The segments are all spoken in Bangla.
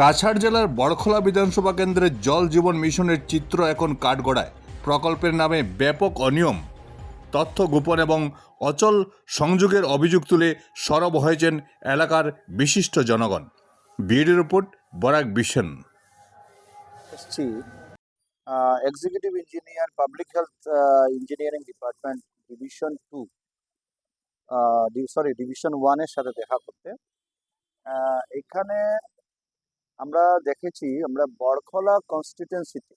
কাছাড় জেলার বড়খলা বিধানসভা কেন্দ্রের জল জীবন মিশনের চিত্র এখন কাঠগড়ায়। প্রকল্পের নামে ব্যাপক অনিয়ম। তথ্য গোপন এবং অচল সংযোগের অভিযোগ তুলে সরব হয়েছেন এলাকার বিশিষ্ট জনগণ। BAD report, Barak vision executive engineer public health engineering department division two sorry division ওয়ানের সাথে দেখা করতে। এখানে আমরা দেখেছি, আমরা বড়খলা কনস্টিটিউন্সিতে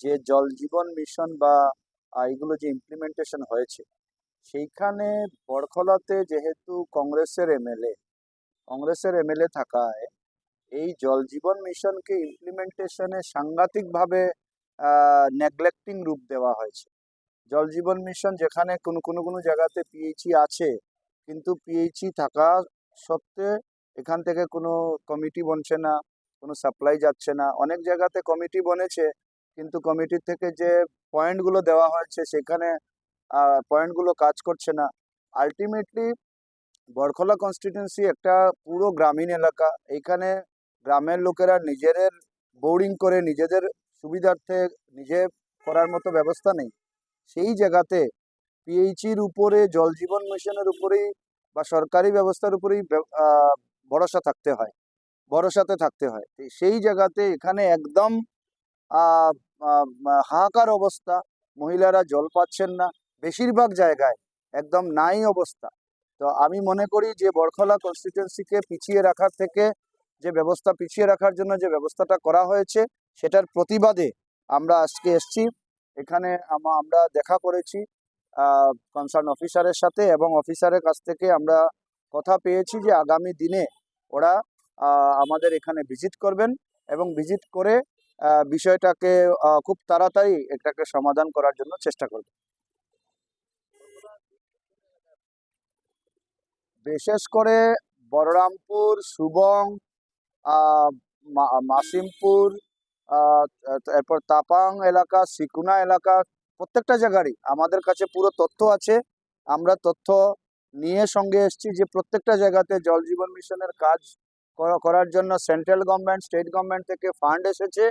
যে জল জীবন মিশন বা এগুলো যে ইমপ্লিমেন্টেশন হয়েছে, সেইখানে বড়খলাতে যেহেতু কংগ্রেসের এমএলএ কংগ্রেসের এমএলএ থাকায় এই জল জীবন মিশনকে ইমপ্লিমেন্টেশনে সাংঘাতিকভাবে নেগলেক্টিং রূপ দেওয়া হয়েছে। জল জীবন মিশন যেখানে কোনো কোনো কোনো জায়গাতে পিএইচই আছে, কিন্তু পিএইচই থাকা সত্ত্বে এখান থেকে কোনো কমিটি বনছে না, কোনো সাপ্লাই যাচ্ছে না। অনেক জায়গাতে কমিটি বনেছে, কিন্তু কমিটির থেকে যে পয়েন্টগুলো দেওয়া হয়েছে সেখানে পয়েন্টগুলো কাজ করছে না। আলটিমেটলি বরখলা কনস্টিটিউন্সি একটা পুরো গ্রামীণ এলাকা। এইখানে গ্রামের লোকেরা নিজেদের বোর্ডিং করে, নিজেদের সুবিধার্থে, নিজে করার মতো ব্যবস্থা নেই। সেই জায়গাতে পিএইচির উপরে, জল জীবন মিশনের উপরেই বা সরকারি ব্যবস্থার উপরেই ভরসা থাকতে হয়, ভরসাতে থাকতে হয়। সেই জায়গাতে এখানে একদম হাহাকার অবস্থা, মহিলারা জল পাচ্ছেন না, বেশিরভাগ জায়গায় একদম নাই অবস্থা। তো আমি মনে করি যে বরখলা কনস্টিটিউন্সিকে পিছিয়ে রাখার থেকে, যে ব্যবস্থা পিছিয়ে রাখার জন্য যে ব্যবস্থাটা করা হয়েছে, সেটার প্রতিবাদে আমরা আজকে এসছি। এখানে আমরা দেখা করেছি কনসার্ন অফিসারের সাথে এবং অফিসারের কাছ থেকে আমরা কথা পেয়েছি যে আগামী দিনে ওরা আমাদের এখানে ভিজিট করবেন এবং ভিজিট করে বিষয়টাকে খুব তাড়াতাড়ি এটাকে সমাধান করার জন্য চেষ্টা করবেন। বিশেষ করে বলরামপুর, সুবং মাসিমপুর এরপর তাপাং এলাকা, সিকুনা এলাকা, প্রত্যেকটা জায়গারই আমাদের কাছে পুরো তথ্য আছে। আমরা তথ্য নিয়ে সঙ্গে এসেছি যে প্রত্যেকটা জায়গাতে জল জীবন মিশনের কাজ করা- করার জন্য সেন্ট্রাল গভর্নমেন্ট, স্টেট গভর্নমেন্ট থেকে ফান্ড এসেছে।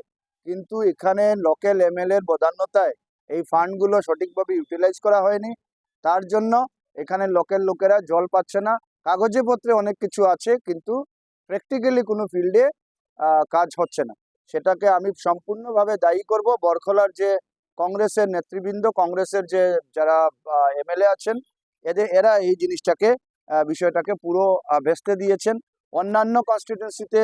কিন্তু এখানে লোকাল এমএলএ এর বদান্যতায় এই ফান্ডগুলো সঠিকভাবে ইউটিলাইজ করা হয়নি। তার জন্য এখানে লোকাল লোকেরা জল পাচ্ছে না। কাগজে পত্রে অনেক কিছু আছে, কিন্তু প্র্যাকটিক্যালি কোনো ফিল্ডে কাজ হচ্ছে না। সেটাকে আমি সম্পূর্ণভাবে দায়ী করব। বরখলার যে কংগ্রেসের নেতৃবৃন্দ, কংগ্রেসের যে যারা এমএলএ আছেন এদের, এরা এই জিনিসটাকে বিষয়টাকে পুরো ভেস্তে দিয়েছেন। অন্যান্য কনস্টিটিউন্সিতে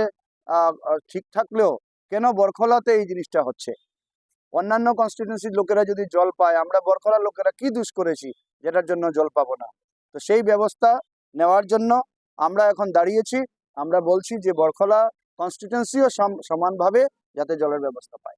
ঠিক থাকলেও কেন বরখলাতে এই জিনিসটা হচ্ছে? অন্যান্য কনস্টিটিউন্সির লোকেরা যদি জল পায়, আমরা বরখলার লোকেরা কি দুষ করেছি? যেটার জন্য জল পাবো না। তো সেই ব্যবস্থা নেওয়ার জন্য আমরা এখন দাঁড়িয়েছি। আমরা বলছি যে বরখলা কনস্টিটিউন্সিও সমানভাবে যাতে জলের ব্যবস্থা পায়।